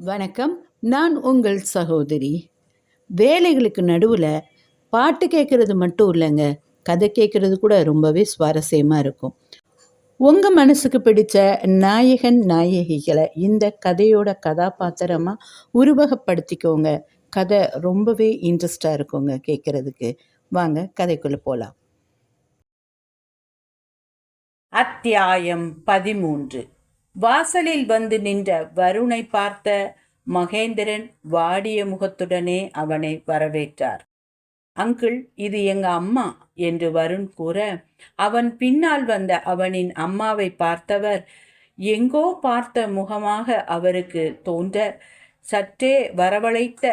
வணக்கம். நான் உங்கள் சகோதரி. வேலைகளுக்கு நடுவில் பாட்டு கேட்குறது மட்டும் இல்லைங்க. கதை கேட்குறது கூட ரொம்பவே சுவாரஸ்யமாக இருக்கும். உங்கள் மனசுக்கு பிடிச்ச நாயகன் நாயகிகளை இந்த கதையோட கதாபாத்திரமாக உருவகப்படுத்திக்கோங்க. கதை ரொம்பவே இன்ட்ரெஸ்டாக இருக்குங்க கேட்குறதுக்கு. வாங்க கதைக்குள்ளே போகலாம் அத்தியாயம் பதிமூன்று. வாசலில் வந்து நின்ற வருணை பார்த்த மகேந்திரன் வாடிய முகத்துடனே அவனை வரவேற்றார். அங்கிள் இது எங்க அம்மா? என்று வருண் கூற அவன் பின்னால் வந்த அவனின் அம்மாவை பார்த்தவர் எங்கோ பார்த்த முகமாக அவருக்கு தோன்ற சற்றே வரவழைத்த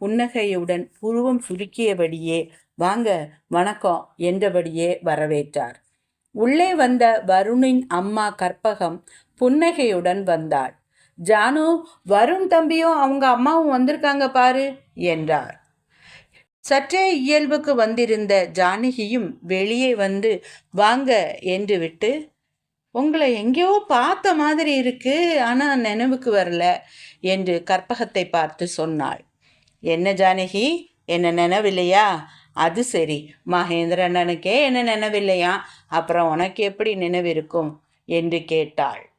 புன்னகையுடன் புருவம் சுருக்கியபடியே வாங்க வணக்கம் என்றபடியே வரவேற்றார். உள்ளே வந்த வருணின் அம்மா கற்பகம் புன்னகையுடன் வந்தாள். ஜானு வருண் தம்பியும் அவங்க அம்மாவும் வந்திருக்காங்க பாரு என்றார். சற்றே இயல்புக்கு வந்திருந்த ஜானகியும் வெளியே வந்து வாங்க என்று விட்டு உங்களை எங்கேயோ பார்த்த மாதிரி இருக்கு ஆனால் நினைவுக்கு வரல என்று கற்பகத்தை பார்த்து சொன்னாள். என்ன ஜானகி என்ன நினைவில்லையா? அது சரி. மகேந்திர அண்ணனுக்கே என்ன நினைவில்லையா? அப்புறம் உனக்கு எப்படி நினைவிருக்கும் என்று கேட்டாள்.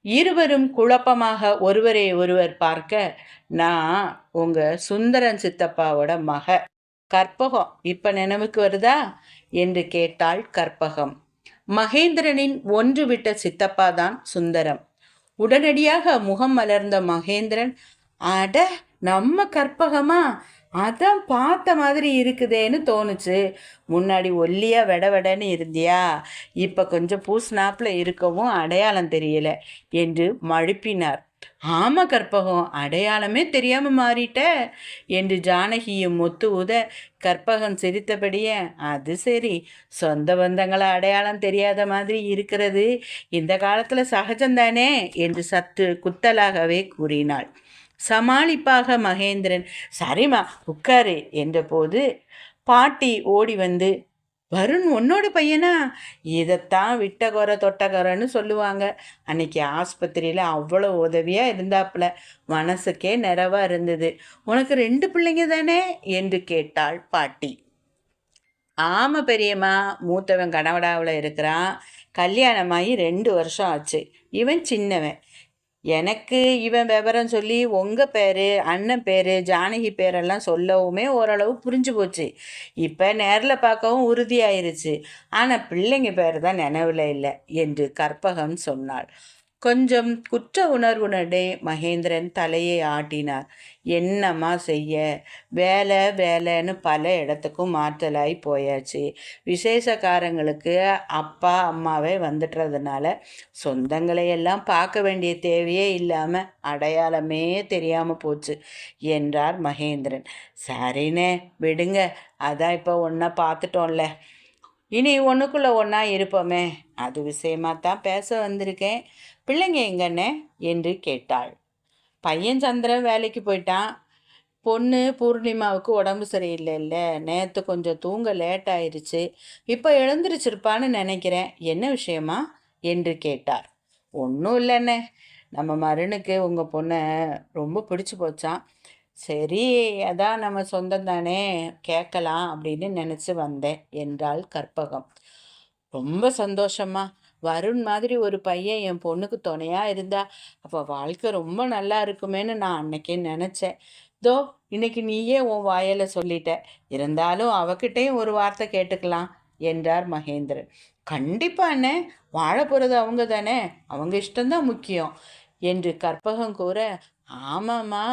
இருவரும் குழப்பமாக ஒருவரை ஒருவர் பார்க்க நான் உங்க சுந்தரன் சித்தப்பாவோட மக கற்பகம் இப்ப நினைவுக்கு வருதா? என்று கேட்டாள் கற்பகம். மகேந்திரனின் ஒன்று விட்ட சித்தப்பா தான் சுந்தரம். உடனடியாக முகம் மலர்ந்த மகேந்திரன் அட நம்ம கற்பகமா? அதான் பார்த்த மாதிரி இருக்குதேன்னு தோணுச்சு. முன்னாடி ஒல்லியா வெட வெடன்னு இருந்தியா? இப்போ கொஞ்சம் பூஸ்னாப்பில் இருக்கவும் அடையாளம் தெரியல என்று மழுப்பினார். ஆமாம் கற்பகம் அடையாளமே தெரியாமல் மாறிட்ட என்று ஜானகியும் ஒத்து உத கற்பகம் சிரித்தபடியே அது சரி சொந்த பந்தங்களை அடையாளம் தெரியாத மாதிரி இருக்கிறது இந்த காலத்தில் சகஜம்தானே என்று சத்து குத்தலாகவே கூறினாள். சமாளிப்பாக மகேந்திரன். சரிம்மா உட்காரு என்றபோது பாட்டி ஓடி வந்து வருண் உன்னோட பையனா? இதைத்தான் விட்ட குறை தொட்ட சொல்லுவாங்க. அன்னைக்கு ஆஸ்பத்திரியில் அவ்வளோ உதவியாக இருந்தாப்புல மனசுக்கே நிறைவாக இருந்தது. உனக்கு ரெண்டு பிள்ளைங்க தானே? என்று கேட்டாள் பாட்டி. ஆமாம் பெரியம்மா மூத்தவன் கனவடாவில் இருக்கிறான். கல்யாணமாகி ரெண்டு வருஷம் ஆச்சு. இவன் சின்னவன். எனக்கு இவன் விவரம் சொல்லி உங்கள் பேர் அண்ணன் பேர் ஜானகி பேரெல்லாம் சொல்லவுமே ஓரளவு புரிஞ்சு போச்சு. இப்போ நேரில் பார்க்கவும் உறுதியாயிருச்சு. ஆனால் பிள்ளைங்க பேர் தான் நினைவில் இல்லை என்று கற்பகம் சொன்னாள். கொஞ்சம் குற்ற உணர்வுடனே மகேந்திரன் தலையை ஆட்டினார். என்னம்மா செய்ய? வேலை வேலைன்னு பல இடத்துக்கும் மாற்றலாகி போயாச்சு. விசேஷக்காரங்களுக்கு அப்பா அம்மாவே வந்துட்டுறதுனால சொந்தங்களையெல்லாம் பார்க்க வேண்டிய தேவையே இல்லாமல் அடையாளமே தெரியாமல் போச்சு என்றார் மகேந்திரன். சரிண்ணே விடுங்க. அதான் இப்போ ஒன்றா பார்த்துட்டோம்ல. இனி ஒன்றுக்குள்ளே ஒன்றா இருப்போமே. அது விஷயமாக தான் பேச வந்திருக்கேன். பிள்ளைங்க எங்கண்ணே? என்று கேட்டாள். பையன் சந்திரன் வேலைக்கு போயிட்டான். பொண்ணு பூர்ணிமாவுக்கு உடம்பு சரியில்லை இல்லை நேற்று கொஞ்சம் தூங்க லேட் ஆயிடுச்சு இப்போ எழுந்திருச்சிருப்பான்னு நினைக்கிறேன். என்ன விஷயமா? என்று கேட்டார். ஒன்றும் இல்லைண்ணே. நம்ம மருணுக்கு உங்கள் பொண்ணை ரொம்ப பிடிச்சி போச்சான் சரி அதான் நம்ம சொந்தம் தானே கேட்கலாம் அப்படின்னு நினச்சி வந்தேன் என்றாள் கற்பகம். ரொம்ப சந்தோஷமா வருண் மாதிரி ஒரு பையன் என் பொண்ணுக்கு துணையாக இருந்தா அப்போ வாழ்க்கை ரொம்ப நல்லா இருக்குமேன்னு நான் அன்னைக்கே நினச்சேன். தோ இன்னைக்கு நீயே உன் வாயில் சொல்லிட்ட. இருந்தாலும் அவகிட்டையும் ஒரு வார்த்தை கேட்டுக்கலாம் என்றார் மகேந்திரன். கண்டிப்பாண்ணே வாழ போகிறது அவங்க தானே அவங்க இஷ்டம்தான் முக்கியம் என்று கற்பகம் கூற ஆமாம்மா.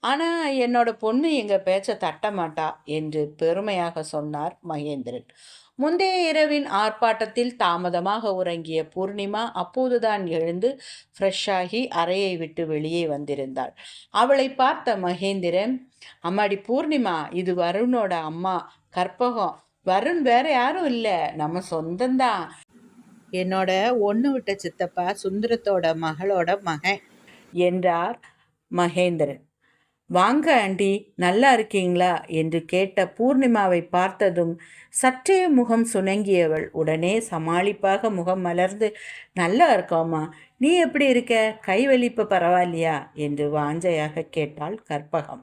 ஆனால் என்னோட பொண்ணு எங்கள் பேச்சை தட்ட மாட்டா என்று பெருமையாக சொன்னார் மகேந்திரன். முந்தைய இரவின் ஆர்ப்பாட்டத்தில் தாமதமாக உறங்கிய பூர்ணிமா அப்போதுதான் எழுந்து ஃப்ரெஷ்ஷாகி அறையை விட்டு வெளியே வந்திருந்தாள். அவளை பார்த்த மகேந்திரன் அம்மாடி பூர்ணிமா இது வருணோட அம்மா. கற்பகம். வருண் வேற யாரும் இல்லை. நம்ம சொந்தந்தான். என்னோட ஒன்று விட்ட சித்தப்பா சுந்தரத்தோட மகளோட மகன் என்றார் மகேந்திரன். வாங்க ஆண்டி நல்லா இருக்கீங்களா? என்று கேட்ட பூர்ணிமாவை பார்த்ததும் சற்றே முகம் சுணங்கியவள் உடனே சமாளிப்பாக முகம் மலர்ந்து நல்லா இருக்கோம்மா. நீ எப்படி இருக்க? கைவலிப்பு பரவாயில்லையா? என்று வாஞ்சையாக கேட்டாள் கற்பகம்.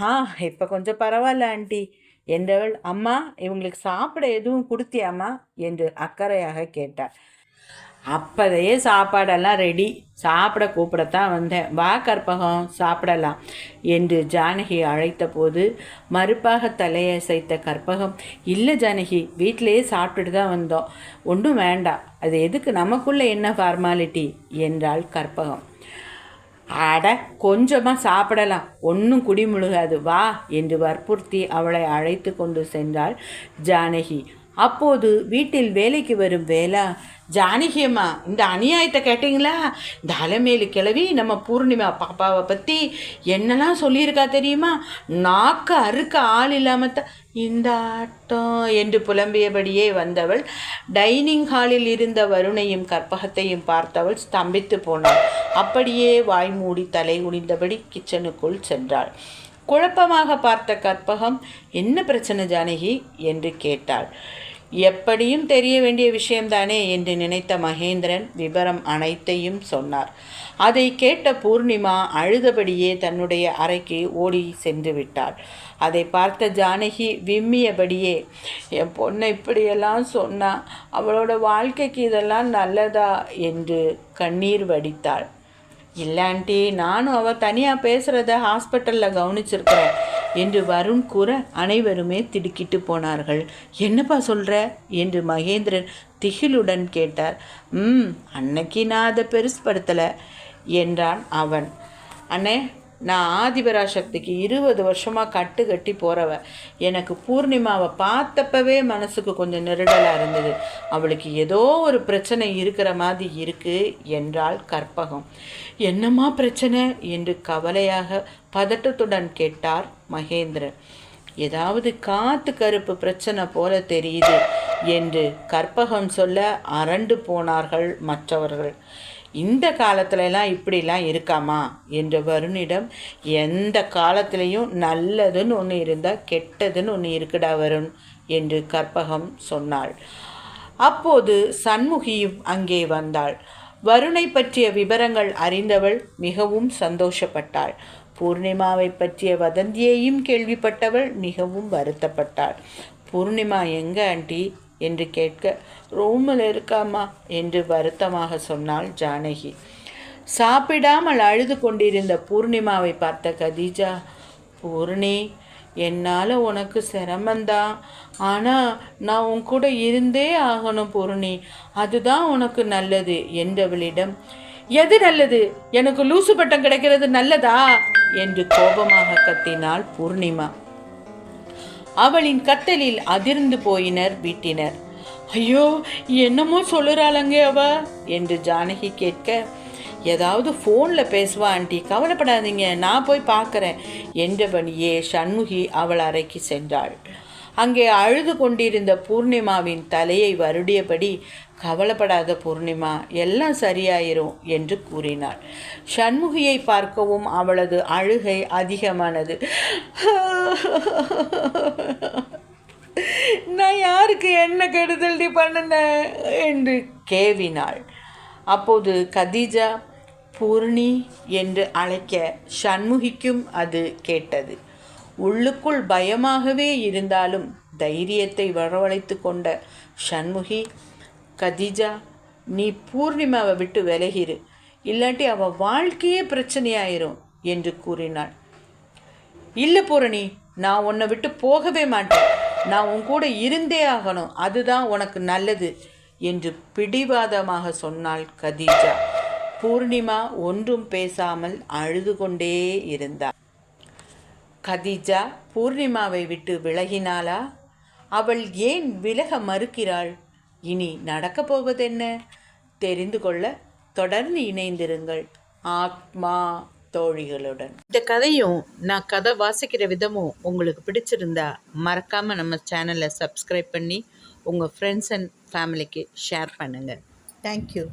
ஆ இப்போ கொஞ்சம் பரவாயில்ல ஆண்டி என்றவள் அம்மா இவங்களுக்கு சாப்பிட எதுவும் கொடுத்தியாமா என்று அக்கறையாக கேட்டாள். அப்போதையே சாப்பாடெல்லாம் ரெடி சாப்பிட கூப்பிடத்தான் வந்தேன். வா கற்பகம் சாப்பிடலாம் என்று ஜானகி அழைத்த போது மறுப்பாக தலையசைத்த கற்பகம் இல்லை ஜானகி வீட்டிலேயே சாப்பிட்டுட்டு தான் வந்தோம். ஒன்றும் வேண்டாம். அது எதுக்கு? நமக்குள்ளே என்ன ஃபார்மாலிட்டி என்றாள் கற்பகம். அட கொஞ்சமாக சாப்பிடலாம். ஒன்றும் குடிமுழுகாது வா என்று வற்புறுத்தி அவளை அழைத்து கொண்டு சென்றாள் ஜானகி. அப்போது வீட்டில் வேலைக்கு வரும் வேலா ஜானகியம்மா இந்த அநியாயத்தை கேட்டிங்களா? இந்த அலமேலு கிளவி நம்ம பூர்ணிமா பாப்பாவை பற்றி என்னெல்லாம் சொல்லியிருக்கா தெரியுமா? நாக்கு அறுக்க ஆள் இல்லாமல் தான் இந்த ஆட்டம் என்று புலம்பியபடியே வந்தவள் டைனிங் ஹாலில் இருந்த வருணையும் கற்பகத்தையும் பார்த்தவள் ஸ்தம்பித்து போனாள். அப்படியே வாய் மூடி தலை குனிந்தபடி கிச்சனுக்குள் சென்றாள். குழப்பமாக பார்த்த கற்பகம் என்ன பிரச்சனை ஜானகி? என்று கேட்டாள். எப்படியும் தெரிய வேண்டிய விஷயம்தானே? என்று நினைத்த மகேந்திரன் விவரம் அனைத்தையும் சொன்னார். அதை கேட்ட பூர்ணிமா அழுதபடியே தன்னுடைய அறைக்கு ஓடி சென்று விட்டாள். அதை பார்த்த ஜானகி விம்மியபடியே என் பொண்ணை இப்படியெல்லாம் சொன்னா அவளோட வாழ்க்கைக்கு இதெல்லாம் நல்லதா? என்று கண்ணீர் வடித்தாள். இல்லாண்டி நானும் அவள் தனியாக பேசுகிறத ஹாஸ்பிட்டலில் கவனிச்சிருக்கிறேன் என்று வருண் கூற அனைவருமே திடுக்கிட்டு போனார்கள். என்னப்பா சொல்கிற என்று மகேந்திரன் திகிலுடன் கேட்டார். ம் அன்னைக்கு நான் அதை பெருசுப்படுத்தலை என்றான் அவன். அண்ணே நான் ஆதிபராசக்திக்கு இருபது வருஷமாக கட்டு கட்டி போகிறவ எனக்கு பூர்ணிமாவை பார்த்தப்பவே மனசுக்கு கொஞ்சம் நெருடலாக இருந்தது. அவளுக்கு ஏதோ ஒரு பிரச்சனை இருக்கிற மாதிரி இருக்குது என்றாள் கற்பகம். என்னம்மா பிரச்சனை? என்று கவலையாக பதட்டத்துடன் கேட்டார் மகேந்திரன். ஏதாவது காத்து கருப்பு பிரச்சனை போல தெரியுது என்று கற்பகம் சொல்ல அரண்டு போனார்கள் மற்றவர்கள். இந்த காலத்துலலாம் இப்படிலாம் இருக்காமா? என்ற வருணிடம் எந்த காலத்திலையும் நல்லதுன்னு ஒன்று இருந்தால் கெட்டதுன்னு ஒன்று இருக்குடா வருண் என்று கற்பகம் சொன்னாள். அப்போது சண்முகியும் அங்கே வந்தாள். வருணை பற்றிய விவரங்கள் அறிந்தவள் மிகவும் சந்தோஷப்பட்டாள். பூர்ணிமாவை பற்றிய வதந்தியையும் கேள்விப்பட்டவள் மிகவும் வருத்தப்பட்டாள். பூர்ணிமா எங்க ஆண்டி? என்று கேட்க ரூமில் இருக்காமா என்று வருத்தமாக சொன்னாள் ஜானகி. சாப்பிடாமல் அழுது கொண்டிருந்த பூர்ணிமாவை பார்த்த கதீஜா பூர்ணி என்னால் உனக்கு சிரமந்தான் ஆனால் நான் உன் கூட இருந்தே ஆகணும் பூர்ணி. அதுதான் உனக்கு நல்லது என்றவளிடம் எது நல்லது? எனக்கு லூசு பட்டம் கிடைக்கிறது நல்லதா? என்று கோபமாக கத்தினாள் பூர்ணிமா. அவளின் கத்தலில் அதிர்ந்து போயினர் வீட்டினர். ஐயோ என்னமோ சொல்லுறாளங்க அவ? என்று ஜானகி கேட்க ஏதாவது ஃபோனில் பேசுவா ஆண்டி. கவலைப்படாதீங்க. நான் போய் பார்க்குறேன். என்றபடியே சண்முகி அவள் அறைக்கு சென்றாள். அங்கே அழுது கொண்டிருந்த பூர்ணிமாவின் தலையை வருடியபடி கவலைப்படாத பூர்ணிமா எல்லாம் சரியாயிரும் என்று கூறினாள். சண்முகியை பார்க்கவும் அவளது அழுகை அதிகமானது. நான் யாருக்கு என்ன கெடுதல் பண்ணினேன் என்று கேவினாள். அப்போது கதீஜா பூர்ணி என்று அழைக்க சண்முகிக்கும் அது கேட்டது. உள்ளுக்குள் பயமாகவே இருந்தாலும் தைரியத்தை வரவழைத்து கொண்ட சண்முகி கதிஜா நீ பூர்ணிமாவை விட்டு விலகிரு. இல்லாட்டி அவள் வாழ்க்கையே பிரச்சனையாயிரும் என்று கூறினாள். இல்லை பூரணி நான் உன்னை விட்டு போகவே மாட்டேன். நான் உன் கூட இருந்தே ஆகணும். அதுதான் உனக்கு நல்லது என்று பிடிவாதமாக சொன்னாள் கதீஜா. பூர்ணிமா ஒன்றும் பேசாமல் அழுது கொண்டே இருந்தாள். கதீஜா பூர்ணிமாவை விட்டு விலகினாளா? அவள் ஏன் விலக மறுக்கிறாள்? இனி நடக்கப் போவதென்ன தெரிந்து கொள்ள தொடர்ந்து இணைந்திருங்கள். ஆத்மா தோழிகளுடன். இந்த கதையும் நான் கதை வாசிக்கிற விதமும் உங்களுக்கு பிடிச்சிருந்தா மறக்காமல் நம்ம சேனலை சப்ஸ்கிரைப் பண்ணி உங்கள் ஃப்ரெண்ட்ஸ் அண்ட் ஃபேமிலிக்கு ஷேர் பண்ணுங்கள் தேங்க்யூ